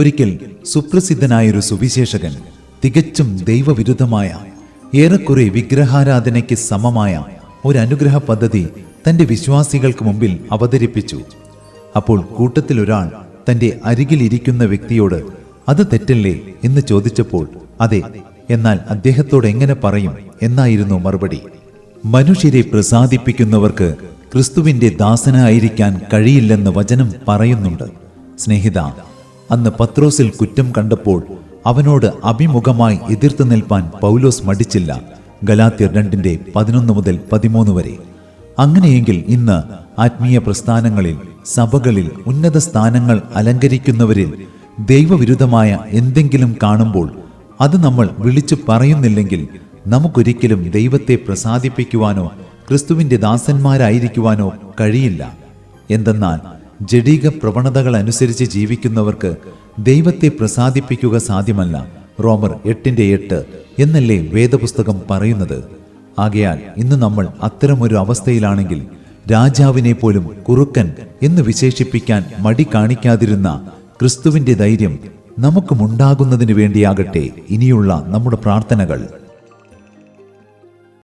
ഒരിക്കൽ സുപ്രസിദ്ധനായൊരു സുവിശേഷകൻ തികച്ചും ദൈവവിരുദ്ധമായ ഏറെക്കുറെ വിഗ്രഹാരാധനയ്ക്ക് സമമായ ഒരു അനുഗ്രഹ പദ്ധതി തന്റെ വിശ്വാസികൾക്ക് മുമ്പിൽ അവതരിപ്പിച്ചു. അപ്പോൾ കൂട്ടത്തിൽ ഒരാൾ തന്റെ അരികിലിരിക്കുന്ന വ്യക്തിയോട് അത് തെറ്റല്ലേ? എന്ന് ചോദിച്ചപ്പോൾ അതെ എന്നാൽ അദ്ദേഹത്തോട് എങ്ങനെ പറയും? എന്നായിരുന്നു മറുപടി. മനുഷ്യരെ പ്രസാദിപ്പിക്കുന്നവർക്ക് ക്രിസ്തുവിന്റെ ദാസനായിരിക്കാൻ കഴിയില്ലെന്ന് വചനം പറയുന്നുണ്ട്. സ്നേഹിത അന്ന് പത്രോസിൽ കുറ്റം കണ്ടപ്പോൾ അവനോട് അഭിമുഖമായി എതിർത്ത് നിൽപ്പാൻ പൗലോസ് മടിച്ചില്ല. ഗലാത്തിയർ രണ്ടിന്റെ പതിനൊന്ന് മുതൽ പതിമൂന്ന് വരെ. അങ്ങനെയെങ്കിൽ ഇന്ന് ആത്മീയ പ്രസ്ഥാനങ്ങളിൽ സഭകളിൽ ഉന്നത സ്ഥാനങ്ങൾ അലങ്കരിക്കുന്നവരിൽ ദൈവവിരുദ്ധമായ എന്തെങ്കിലും കാണുമ്പോൾ അത് നമ്മൾ വിളിച്ചു പറയുന്നില്ലെങ്കിൽ നമുക്കൊരിക്കലും ദൈവത്തെ പ്രസാദിപ്പിക്കുവാനോ ക്രിസ്തുവിന്റെ ദാസന്മാരായിരിക്കുവാനോ കഴിയില്ല. എന്തെന്നാൽ ജഡീക പ്രവണതകൾ അനുസരിച്ച് ജീവിക്കുന്നവർക്ക് ദൈവത്തെ പ്രസാദിപ്പിക്കുക സാധ്യമല്ല. റോമർ എട്ടിന്റെ എട്ട് എന്നല്ലേ വേദപുസ്തകം പറയുന്നത്? ആകയാൽ ഇന്ന് നമ്മൾ അത്തരമൊരു അവസ്ഥയിലാണെങ്കിൽ രാജാവിനെ പോലും കുറുക്കൻ എന്ന് വിശേഷിപ്പിക്കാൻ മടി കാണിക്കാതിരുന്ന ക്രിസ്തുവിന്റെ ധൈര്യം നമുക്കുമുണ്ടാകുന്നതിന് വേണ്ടിയാകട്ടെ ഇനിയുള്ള നമ്മുടെ പ്രാർത്ഥനകൾ.